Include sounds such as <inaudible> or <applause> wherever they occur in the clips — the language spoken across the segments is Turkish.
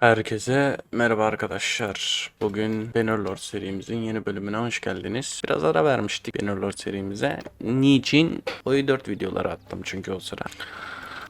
Herkese merhaba arkadaşlar. Bugün Bannerlord serimizin yeni bölümüne hoş geldiniz. Biraz ara vermiştik Bannerlord serimize. Niçin? Boyu 4 videoları attım çünkü o sıra.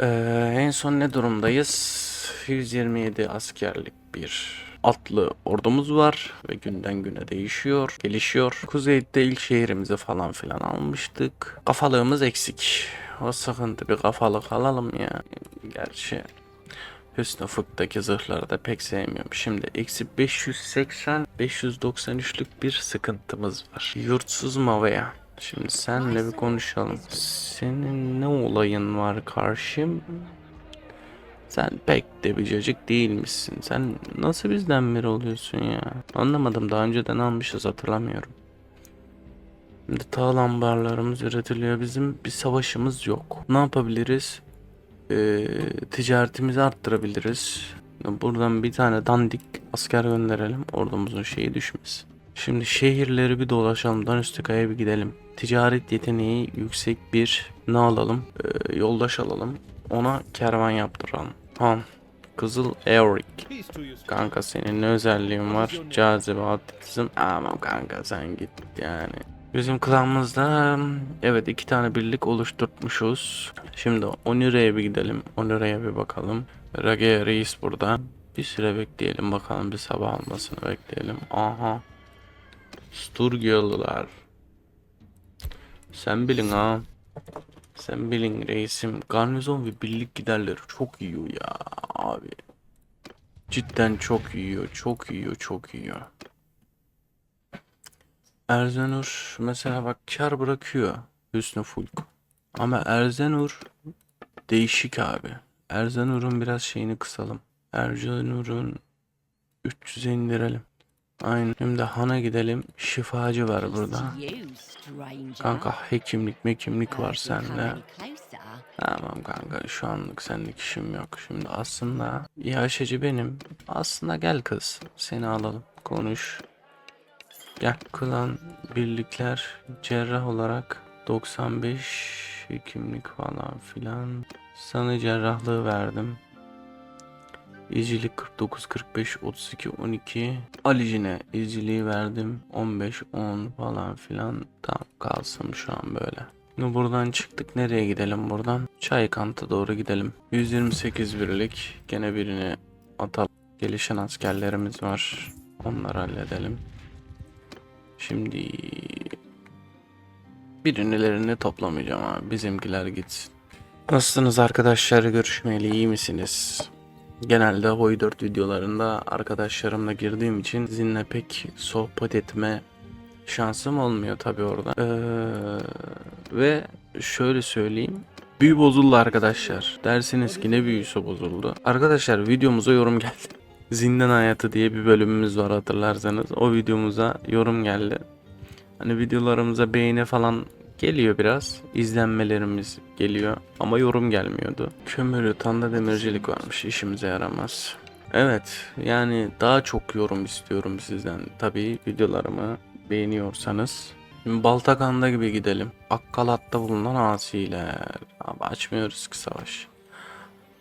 Ee, en son ne durumdayız? 127 askerlik bir atlı ordumuz var ve günden güne değişiyor, gelişiyor. Kuzeyde ilk şehrimizi falan filan almıştık. Kafalığımız eksik. O sıkıntı bir kafalık alalım ya. Gerçi Hüsnü Fık'taki zırhları da pek sevmiyorum. Şimdi eksi 580 593'lük bir sıkıntımız var. Yurtsuz Mava'ya. Şimdi senle bir konuşalım. Senin ne olayın var karşım? Sen pek de bir cacık değilmişsin. Sen nasıl bizden biri oluyorsun ya? Anlamadım daha önceden almışız hatırlamıyorum. Şimdi tağ lambarlarımız üretiliyor. Bizim bir savaşımız yok. Ne yapabiliriz? Ee, ticaretimizi arttırabiliriz. Buradan bir tane dandik asker gönderelim. Ordumuzun şeyi düşmesin. Şimdi şehirleri bir dolaşalım. Danüstika'ya bir gidelim. Ticaret yeteneği yüksek bir ne alalım? Ee, yoldaş alalım. Ona kervan yaptıralım. Tamam. Kızıl Eorik. Kanka senin ne özelliğin var? Cazibe, atletizm. Aman kanka sen git yani. Bizim klanımızda evet iki tane birlik oluşturmuşuz. Şimdi Onire'ye bir gidelim. Onire'ye bir bakalım. Rage Reis burada. Bir süre bekleyelim bakalım bir sabah almasını bekleyelim. Aha. Sturgyalılar. Sen bilin ha. Sen bilin reisim. Garnizon ve birlik giderleri çok yiyor ya abi. Cidden çok yiyor, çok yiyor, çok yiyor. Erzenur mesela bak kar bırakıyor Hüsnü Fulk. Ama Erzenur değişik abi. Erzenur'un biraz şeyini kısalım. Erzenur'un 300'e indirelim. Aynen. Şimdi Han'a gidelim. Şifacı var burada. Kanka hekimlik mekimlik var sende. Tamam kanka şu anlık senlik işim yok. Şimdi aslında yaşacı benim. Aslında gel kız seni alalım. Konuş. Gel kılan birlikler cerrah olarak 95 hekimlik falan filan. Sana cerrahlığı verdim. İzcilik 49, 45, 32, 12. Alicine izciliği verdim. 15, 10 falan filan. Tamam kalsın şu an böyle. Şimdi buradan çıktık. Nereye gidelim buradan? Çaykant'a doğru gidelim. 128 birlik. Gene birini atalım. Gelişen askerlerimiz var. Onları halledelim. Şimdi birinlerini toplamayacağım abi. Bizimkiler gitsin. Nasılsınız arkadaşlar? Görüşmeyeli iyi misiniz? Genelde Hoy 4 videolarında arkadaşlarımla girdiğim için sizinle pek sohbet etme şansım olmuyor tabi orada. Ee, ve şöyle söyleyeyim. Büyü bozuldu arkadaşlar. Dersiniz ki ne büyüsü bozuldu. Arkadaşlar videomuza yorum geldi. Zindan Hayatı diye bir bölümümüz var hatırlarsanız. O videomuza yorum geldi. Hani videolarımıza beğeni falan geliyor biraz. İzlenmelerimiz geliyor ama yorum gelmiyordu. Kömürü, tanda demircilik varmış işimize yaramaz. Evet yani daha çok yorum istiyorum sizden. Tabii videolarımı beğeniyorsanız. Şimdi Baltakan'da gibi gidelim. Akkalat'ta bulunan asiler. Abi açmıyoruz ki savaş.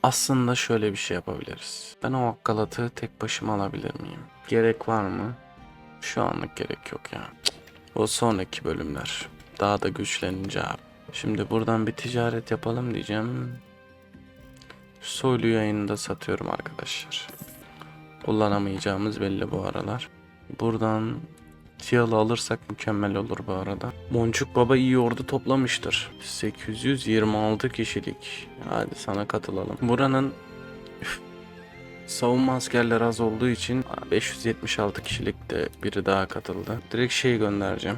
Aslında şöyle bir şey yapabiliriz. Ben o akkalatı tek başıma alabilir miyim? Gerek var mı? Şu anlık gerek yok ya. Cık. O sonraki bölümler. Daha da güçlenince abi. Şimdi buradan bir ticaret yapalım diyeceğim. Soylu yayında satıyorum arkadaşlar. Kullanamayacağımız belli bu aralar. Buradan Tiyalı alırsak mükemmel olur bu arada. Boncuk Baba iyi ordu toplamıştır. 826 kişilik. Hadi sana katılalım. Buranın savunma askerleri az olduğu için 576 kişilik de biri daha katıldı. Direkt şey göndereceğim.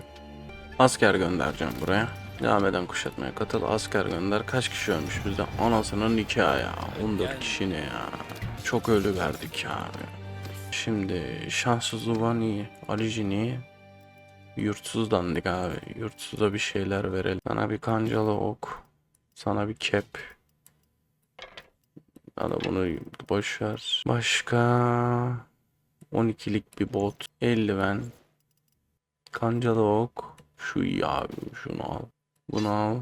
Asker göndereceğim buraya. Devam eden kuşatmaya katıl. Asker gönder. Kaç kişi ölmüş bizde? Anasının nikahı ya. 14 kişi ne ya. Çok ölü verdik ya. Şimdi şanssız Uvan iyi. Alicin iyi. Yurtsuz dandik abi. Yurtsuza bir şeyler verelim. Sana bir kancalı ok. Sana bir kep. Ya da bunu boş ver. Başka 12'lik bir bot. Eldiven. Kancalı ok. Şu iyi abi. Şunu al. Bunu al.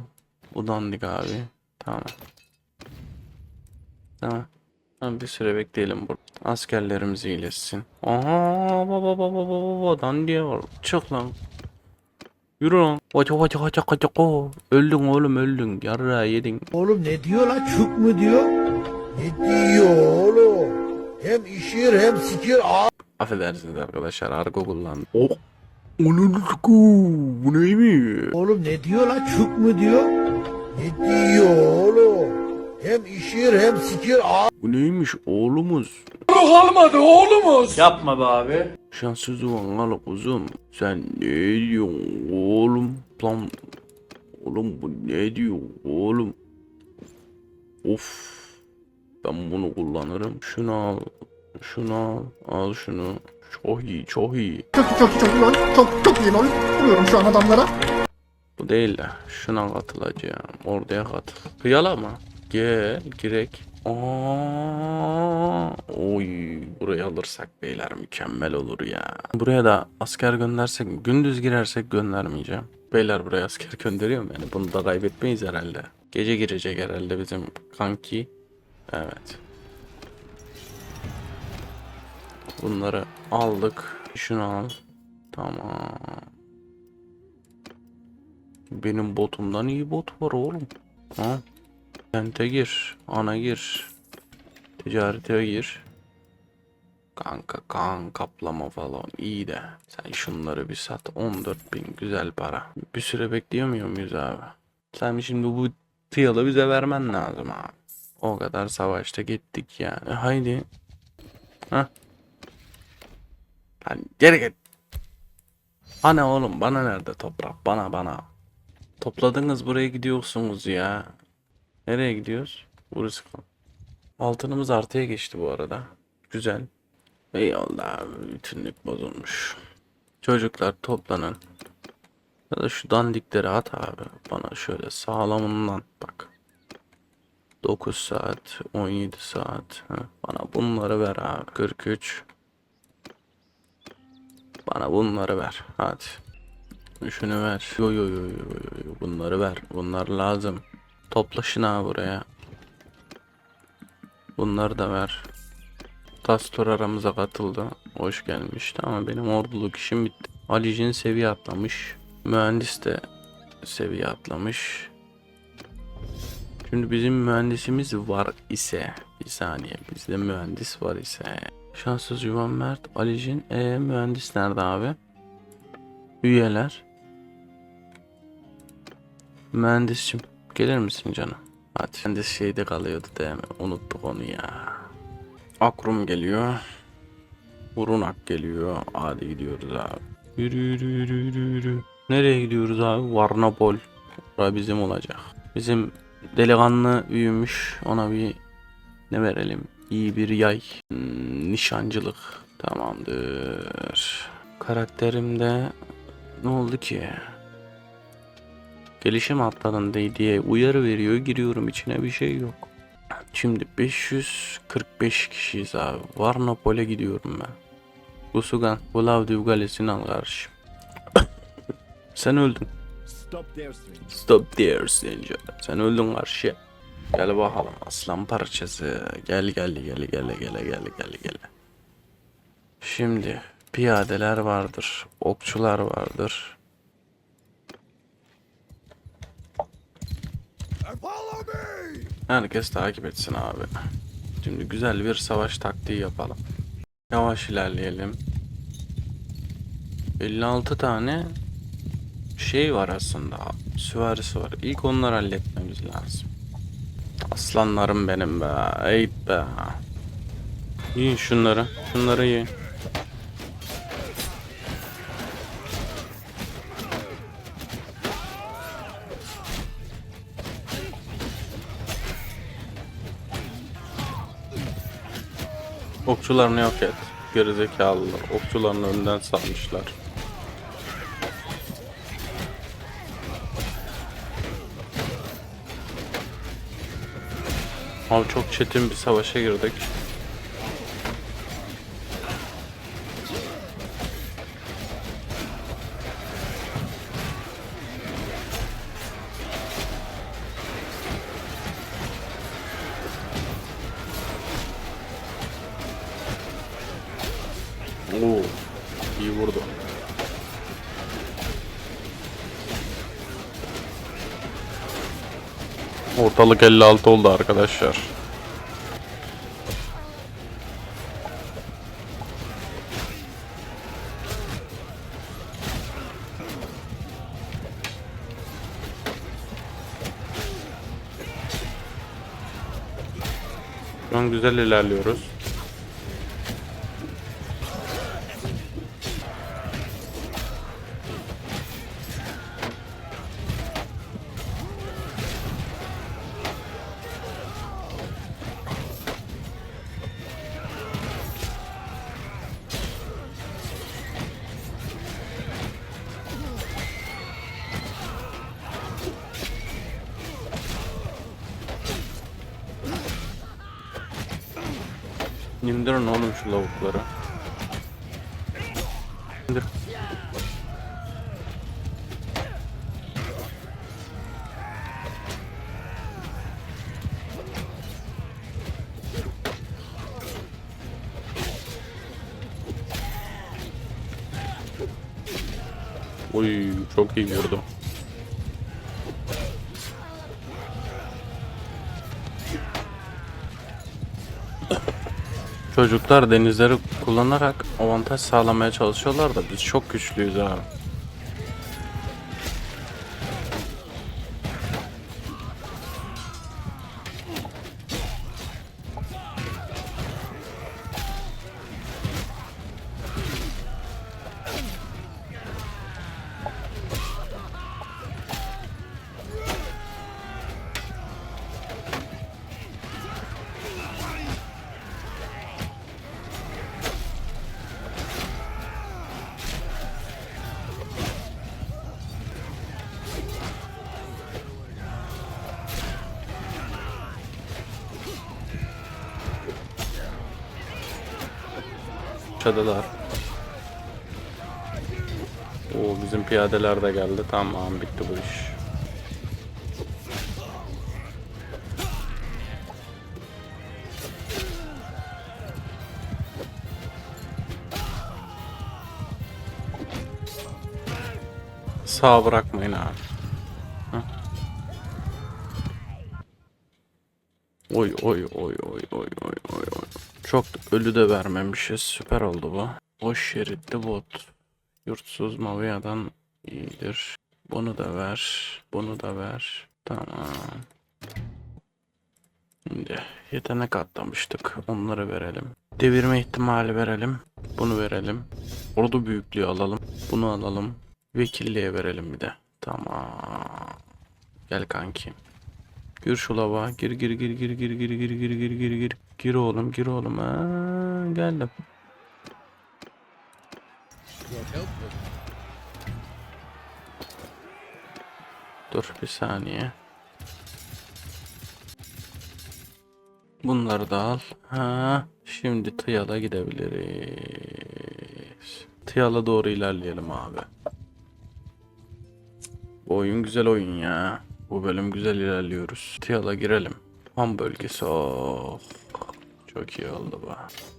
Bu dandik abi. Tamam. Tamam. Ha, bir süre bekleyelim burada. Askerlerimiz iyileşsin. Aha baba baba baba baba dan diyor. Çık lan. Yürü lan. Vaca vaca vaca vaca ko. Öldün oğlum öldün. Yarra yedin. Oğlum ne diyor lan çuk mu diyor? Ne diyor oğlum? Hem işir hem sikir Affedersiniz arkadaşlar argo kullandım. Oh. Onun bu neymiş? Oğlum ne diyor lan çuk mu diyor? Ne diyor oğlum? Hem işir hem sikir a Bu neymiş oğlumuz? Yapma be abi. Şanssız olan kuzum. Sen ne diyorsun oğlum? Lan oğlum bu ne diyor oğlum? Of. Ben bunu kullanırım. Şunu al. Şunu al. Al şunu. Çok iyi, çok iyi. Çok çok çok lol. Çok çok iyi lol. Vuruyorum şu an adamlara. Bu değil de şuna katılacağım. Oraya katıl. Kıyalama. Gel girek. Aa, oy burayı alırsak beyler mükemmel olur ya. Buraya da asker göndersek gündüz girersek göndermeyeceğim. Beyler buraya asker <laughs> gönderiyorum yani bunu da kaybetmeyiz herhalde. Gece girecek herhalde bizim kanki. Evet. Bunları aldık. Şunu al. Tamam. Benim botumdan iyi bot var oğlum. Ha? Kente gir. Ana gir. Ticarete gir. Kanka kan kaplama falan iyi de. Sen şunları bir sat. 14 bin güzel para. Bir süre bekleyemiyor muyuz abi? Sen şimdi bu tiyalı bize vermen lazım abi. O kadar savaşta gittik yani. Haydi. Hah. Lan geri git. Ana oğlum bana nerede toprak? Bana bana. Topladınız buraya gidiyorsunuz ya. Nereye gidiyoruz? Burası. Altınımız artıya geçti bu arada. Güzel. Eyvallah abi. Bütünlük bozulmuş. Çocuklar toplanın. Ya da şu dandikleri at abi. Bana şöyle sağlamından bak. 9 saat, 17 saat. Bana bunları ver abi. 43. Bana bunları ver. Hadi. Şunu ver. Yo yo yo yo yo. Bunları ver. Bunlar lazım. Toplaşın abi buraya. Bunları da ver. Tastor aramıza katıldı. Hoş gelmişti ama benim orduluk işim bitti. Alicin seviye atlamış. Mühendis de seviye atlamış. Şimdi bizim mühendisimiz var ise bir saniye bizde mühendis var ise şanssız Yuvan Mert Alicin e mühendis nerede abi? Üyeler. Mühendisçim gelir misin canım? Hadi. Mühendis şeyde kalıyordu değil mi? Unuttuk onu ya. Akrum geliyor. Burunak geliyor. Hadi gidiyoruz abi. Yürü yürü yürü yürü yürü. Nereye gidiyoruz abi? Varnapol. Bura bizim olacak. Bizim delikanlı büyümüş. Ona bir ne verelim? İyi bir yay. Hmm, nişancılık. Tamamdır. Karakterimde ne oldu ki? Gelişim atladın diye- uyarı veriyor. Giriyorum içine bir şey yok. Şimdi 545 kişiyiz abi. Varnapol'e gidiyorum ben. Gusugan, Vlavdiv Galesi'ni al kardeşim. <coughs> Sen öldün. Stop there stranger. Sen öldün karşı. Gel bakalım aslan parçası. Gel gel gel gel gel gel gel gel. Şimdi piyadeler vardır. Okçular vardır. Herkes takip etsin abi. Şimdi güzel bir savaş taktiği yapalım. Yavaş ilerleyelim. 56 tane şey var aslında. Süvarisi var. İlk onları halletmemiz lazım. Aslanlarım benim be. Eyt be. Yiyin şunları. Şunları yiyin. Okçularını yok et. Gerizekalılar. Okçularını önden salmışlar. Abi çok çetin bir savaşa girdik. Oo, iyi vurdu. Ortalık 56 oldu arkadaşlar. Şu an güzel ilerliyoruz. İndirin oğlum şu lavukları. İndir. Oy çok iyi vurdu. Çocuklar denizleri kullanarak avantaj sağlamaya çalışıyorlar da biz çok güçlüyüz abi. Çadılar. Oo bizim piyadeler de geldi. Tamam bitti bu iş. Sağ bırakmayın abi. Oy oy oy oy oy oy oy oy. Çok ölü de vermemişiz. Süper oldu bu. Boş şeritli bot. Yurtsuz Mavia'dan iyidir. Bunu da ver. Bunu da ver. Tamam. Şimdi yetenek atlamıştık. Onları verelim. Devirme ihtimali verelim. Bunu verelim. Ordu büyüklüğü alalım. Bunu alalım. Vekilliğe verelim bir de. Tamam. Gel kanki. Gir şu lava. Gir gir gir gir gir gir gir gir gir gir gir. Gir oğlum gir oğlum. Ha, geldim. Dur bir saniye. Bunları da al. Ha, şimdi Tıyal'a gidebiliriz. Tıyal'a doğru ilerleyelim abi. Bu oyun güzel oyun ya. Bu bölüm güzel ilerliyoruz. Tiyala girelim. Ham bölgesi oh. Çok iyi oldu bu.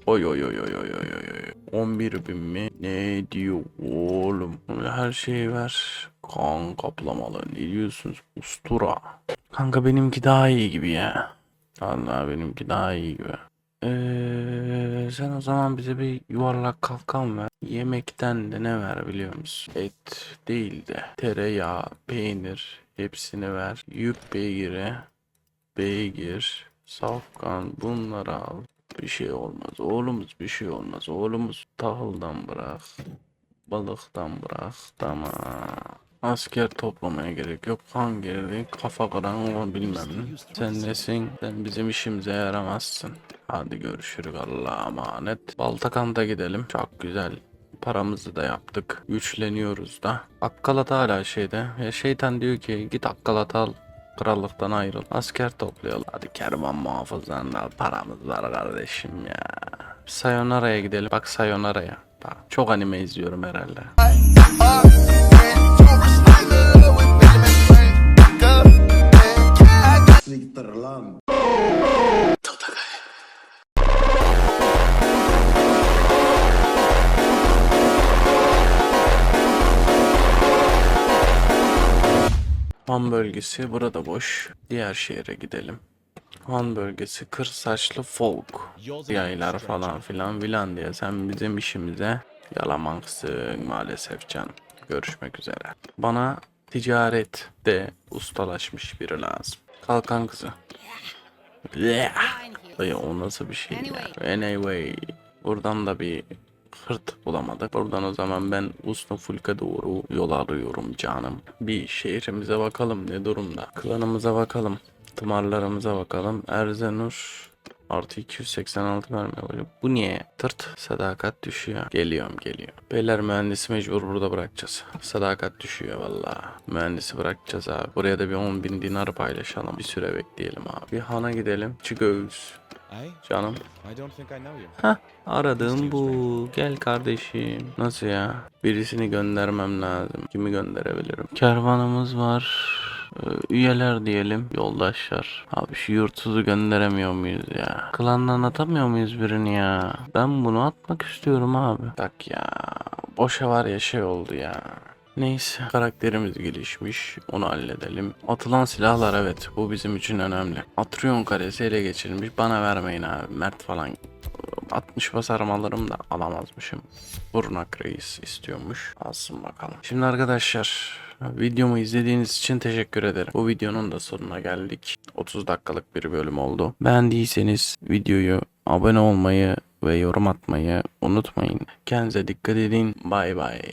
Oy oy oy oy oy oy oy oy. 11 bin mi? Ne diyor oğlum? Her şeyi ver. Kan kaplamalı. Ne diyorsunuz? Ustura. Kanka benimki daha iyi gibi ya. Vallahi benimki daha iyi gibi. Ee, sen o zaman bize bir yuvarlak kalkan ver. Yemekten de ne ver biliyor musun? Et değil de tereyağı, peynir hepsini ver. Yük beygiri, beygir, safkan bunları al. Bir şey olmaz. Oğlumuz bir şey olmaz. Oğlumuz tahıldan bırak. Balıktan bırak. Tamam. Asker toplamaya gerek yok. Kan gerek, kafa kıran o bilmem. Sen nesin? Sen bizim işimize yaramazsın. Hadi görüşürüz Allah'a emanet. Baltakan'da gidelim. Çok güzel. Paramızı da yaptık. Güçleniyoruz da. Akkalat hala şeyde. Ya şeytan diyor ki git Akkalat al. Krallıktan ayrıl. Asker toplayalım. Hadi kervan muhafızlarını al. Paramız var kardeşim ya. Sayonara'ya gidelim. Bak Sayonara'ya. Bak, Çok anime izliyorum herhalde. Siktir lan. Han bölgesi burada boş. Diğer şehre gidelim. Han bölgesi kır saçlı folk. Yaylar falan filan filan diye sen bizim işimize yalamaksın maalesef can. Görüşmek üzere. Bana ticaret de ustalaşmış biri lazım. Kalkan kızı. Dayı o nasıl bir şey ya. Anyway. Buradan da bir hırt bulamadık. Buradan o zaman ben Usna Fulka doğru yol alıyorum canım. Bir şehrimize bakalım ne durumda. Klanımıza bakalım. Tımarlarımıza bakalım. Erzenur artı 286 verme oluyor. Bu niye? Tırt. Sadakat düşüyor. Geliyorum geliyor. Beyler mühendisi mecbur burada bırakacağız. Sadakat düşüyor valla. Mühendisi bırakacağız abi. Buraya da bir 10 bin dinar paylaşalım. Bir süre bekleyelim abi. Bir hana gidelim. Çıgöz. Canım. Hah aradığım bu. Gel kardeşim. Nasıl ya? Birisini göndermem lazım. Kimi gönderebilirim? Kervanımız var. Ee, Üyeler diyelim. Yoldaşlar. Abi şu yurtsuzu gönderemiyor muyuz ya? Klandan atamıyor muyuz birini ya? Ben bunu atmak istiyorum abi. Bak ya. Boşa var ya şey oldu ya. Neyse karakterimiz gelişmiş onu halledelim. Atılan silahlar evet bu bizim için önemli. Atrion karesi ele geçirilmiş bana vermeyin abi Mert falan 60 basarım da alamazmışım. Burnak reis istiyormuş. Alsın bakalım. Şimdi arkadaşlar videomu izlediğiniz için teşekkür ederim. Bu videonun da sonuna geldik. 30 dakikalık bir bölüm oldu. Beğendiyseniz videoyu abone olmayı ve yorum atmayı unutmayın. Kendinize dikkat edin. Bay bay.